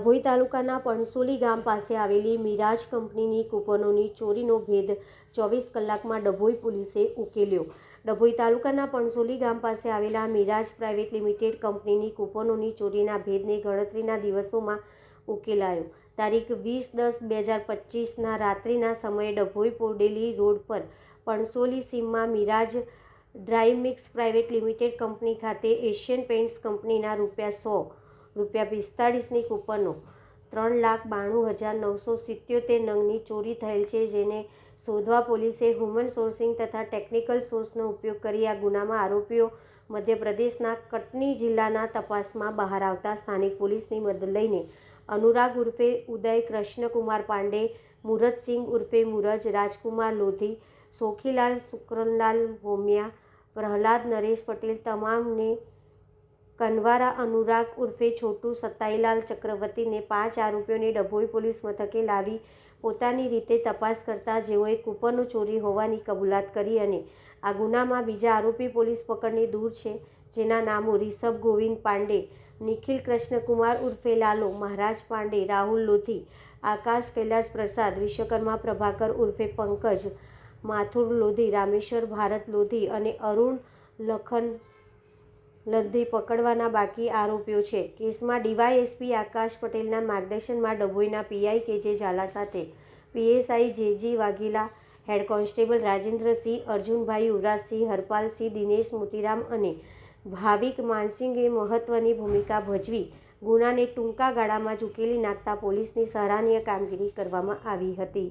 ડભોઈ તાલુકાના પણસોલી ગામ પાસે આવેલી મિરાજ કંપનીની કૂપનોની ચોરીનો ભેદ ચોવીસ કલાકમાં ડભોઈ પોલીસે ઉકેલ્યો. ડભોઈ તાલુકાના પણસોલી ગામ પાસે આવેલા મિરાજ પ્રાઇવેટ લિમિટેડ કંપનીની કૂપનોની ચોરીના ભેદને ગણતરીના દિવસોમાં ઉકેલાયો. તારીખ વીસ દસ બે હજાર પચીસના રાત્રિના સમયે ડભોઈ પોડેલી રોડ પર પણસોલી સીમમાં Miraj dry mix private limited company ખાતે એશિયન પેઇન્ટ્સ કંપનીના રૂપિયા સો રૂપિયા પિસ્તાળીસની કૂપનો ત્રણ લાખ બાણું હજાર નવસો સિત્યોતેર નંગની ચોરી થયેલ છે, જેને શોધવા પોલીસે હ્યુમન સોર્સિંગ તથા ટેકનિકલ સોર્સનો ઉપયોગ કરી આ ગુનામાં આરોપીઓ મધ્યપ્રદેશના કટની જિલ્લાના તપાસમાં બહાર આવતા સ્થાનિક પોલીસની મદદ લઈને અનુરાગ ઉર્ફે ઉદય કૃષ્ણકુમાર પાંડે, મુરતસિંહ ઉર્ફે મુરજ, રાજકુમાર લોધી, સોખીલાલ શુક્રનલાલ હોમિયા પ્રહલાદ નરેશ પટેલ તમામને કનવારા અનુરાગ ઉર્ફે છોટુ સતાઈલાલ ચક્રવર્તીને પાંચ આરોપીઓને ડભોઈ પોલીસ મથકે લાવી પોતાની રીતે તપાસ કરતા જેઓએ કૂપનો ચોરી હોવાની કબૂલાત કરી અને આ ગુનામાં બીજા આરોપી પોલીસ પકડની દૂર છે, જેના નામો રિષભ ગોવિંદ પાંડે, નિખિલ કૃષ્ણકુમાર ઉર્ફે લાલો, મહારાજ પાંડે, રાહુલ લોધી, આકાશ કૈલાસ પ્રસાદ, વિશ્વકર્મા પ્રભાકર ઉર્ફે પંકજ, માથુર લોધી, રામેશ્વર ભારત લોધી અને અરુણ લખન લદ્દી પકડવાના બાકી આરોપીઓ છે. કેસમાં ડીવાયએસપી આકાશ પટેલના માર્ગદર્શનમાં ડભોઈના પીઆઈ કેજે ઝાલા સાથે. PSI J G Vaghela, head constable Rajendrasinh, Arjunbhai Yuvrajsinh, Harpalsinh, Dinesh Motiram અને ભાવિક માનસિંગે મહત્વની ભૂમિકા ભજવી ગુનાને ટૂંકા ગાળામાં જ ઉકેલી નાખતા પોલીસની સરાહનીય કામગીરી કરવામાં આવી હતી.